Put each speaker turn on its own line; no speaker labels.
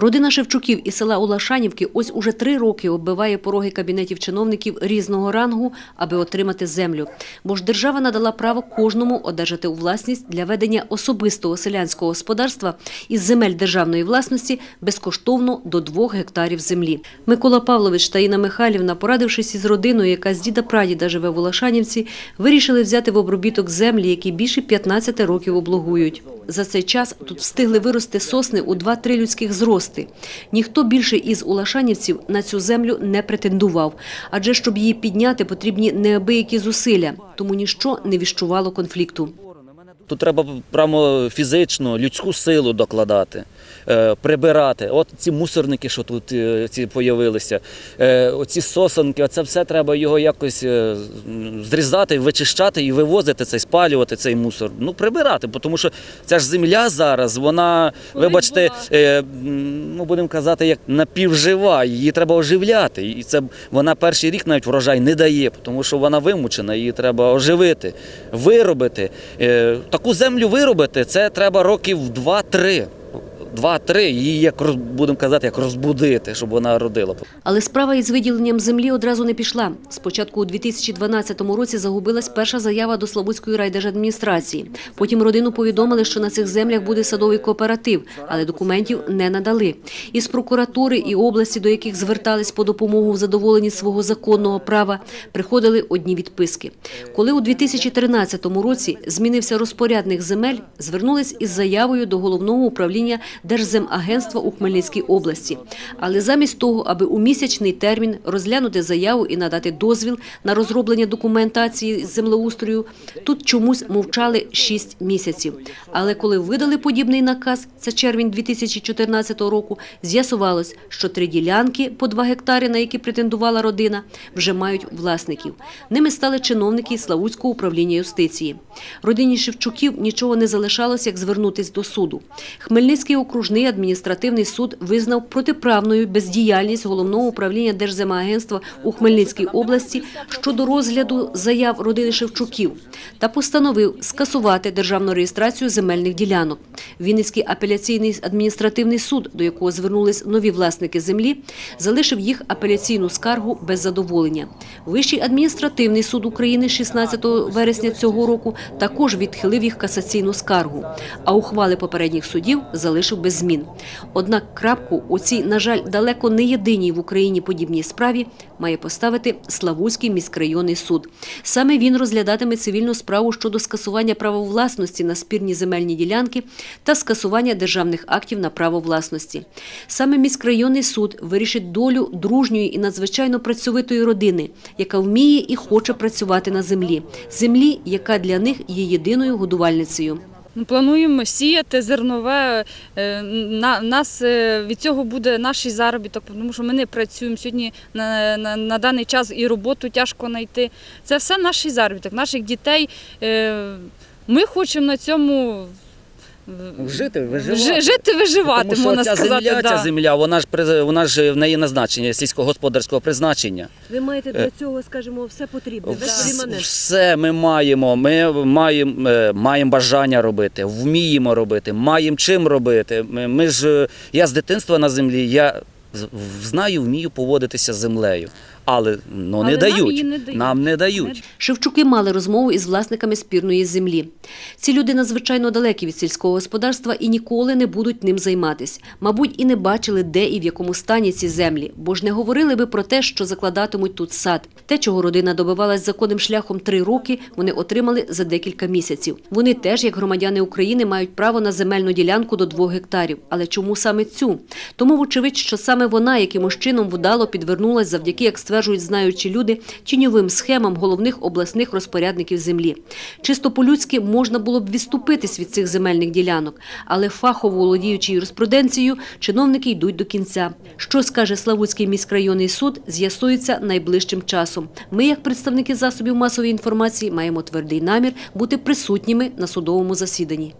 Родина Шевчуків із села Улашанівки ось уже три роки оббиває пороги кабінетів чиновників різного рангу, аби отримати землю. Бо ж держава надала право кожному одержати у власність для ведення особистого селянського господарства із земель державної власності безкоштовно до двох гектарів землі. Микола Павлович та Інна Михайлівна, порадившись із родиною, яка з діда прадіда живе в Улашанівці, вирішили взяти в обробіток землі, які більше 15 років облугують. За цей час тут встигли вирости сосни у 2-3 людських зрости. Ніхто більше із улашанівців на цю землю не претендував, адже щоб її підняти, потрібні неабиякі зусилля, тому ніщо не віщувало конфлікту.
Тут треба прямо фізично, людську силу докладати, е, прибирати. От ці мусорники, що тут е, ці появилися, е, оці сосенки, це все треба його якось зрізати, вичищати і вивозити цей, спалювати цей мусор. Ну, прибирати, тому що ця ж земля зараз, вона, вибачте, е, ну будемо казати, як напівжива, її треба оживляти. І це вона перший рік навіть врожай не дає, тому що вона вимучена, її треба оживити, виробити. Таку землю виробити, це треба років 2-3. 2-3, її як роз- будемо казати, як розбудити, щоб вона родила.
Але справа із виділенням землі одразу не пішла. Спочатку у 2012 році загубилась перша заява до Славутської райдержадміністрації. Потім родину повідомили, що на цих землях буде садовий кооператив, але документів не надали. Із прокуратури і області, до яких звертались по допомогу в задоволенні свого законного права, приходили одні відписки. Коли у 2013 році змінився розпорядник земель, звернулись із заявою до головного управління Держземагентства у Хмельницькій області. Але замість того, аби у місячний термін розглянути заяву і надати дозвіл на розроблення документації з землеустрою, тут чомусь мовчали 6 місяців. Але коли видали подібний наказ, це червень 2014 року, з'ясувалось, що три ділянки по 2 гектари, на які претендувала родина, вже мають власників. Ними стали чиновники Славутського управління юстиції. Родині Шевчуків нічого не залишалось, як звернутись до суду. Хмельницький окружний адміністративний суд визнав протиправною бездіяльність головного управління Держземагентства у Хмельницькій області щодо розгляду заяв родини Шевчуків та постановив скасувати державну реєстрацію земельних ділянок. Вінницький апеляційний адміністративний суд, до якого звернулись нові власники землі, залишив їх апеляційну скаргу без задоволення. Вищий адміністративний суд України 16 вересня цього року також відхилив їх касаційну скаргу, а ухвали попередніх судів залишив без змін. Однак крапку у цій, на жаль, далеко не єдиній в Україні подібній справі має поставити Славутський міськрайонний суд. Саме він розглядатиме цивільну справу щодо скасування права власності на спірні земельні ділянки та скасування державних актів на право власності. Саме міськрайонний суд вирішить долю дружньої і надзвичайно працьовитої родини, яка вміє і хоче працювати на землі. Землі, яка для них є єдиною годувальницею.
Ну, Плануємо сіяти зернове. Е, На, нас е, від цього буде наш заробіток, тому що ми не працюємо сьогодні на, на, на даний час і роботу тяжко знайти. Це все наш заробіток, наших дітей. Е, Ми хочемо на цьому
Жити,
вжи- жити, виживати,
Тому що
можна
ця
сказати.
земля,
да.
ця земля, вона ж приз- вона ж в неї назначення сільськогосподарського призначення.
Ви маєте
Е,
для цього, скажімо, все потрібне. Весь
Вс- Все ми маємо. Ми маємо, е, маємо бажання робити, вміємо робити, маємо чим робити. Ми, ми ж е, я з дитинства на землі, я знаю, вмію поводитися з землею. Але ну
Але
не
нам
дають.
її не дають.
Нам не дають.
Шевчуки мали розмову із власниками спірної землі. Ці люди надзвичайно далекі від сільського господарства і ніколи не будуть ним займатись. Мабуть, і не бачили, де і в якому стані ці землі, бо ж не говорили би про те, що закладатимуть тут сад. Те, чого родина добивалась законним шляхом три роки, вони отримали за декілька місяців. Вони теж, як громадяни України, мають право на земельну ділянку до двох гектарів. Але чому саме цю? Тому, вочевидь, що саме вона якимось чином вдало підвернулась завдяки, як стверджують знаючі люди, тіньовим схемам головних обласних розпорядників землі. Чисто по-людськи можна було б відступитись від цих земельних ділянок, але фахово володіючи юриспруденцією, чиновники йдуть до кінця. Що скаже Славутський міськрайонний суд, з'ясується найближчим часом. Ми, як представники засобів масової інформації, маємо твердий намір бути присутніми на судовому засіданні.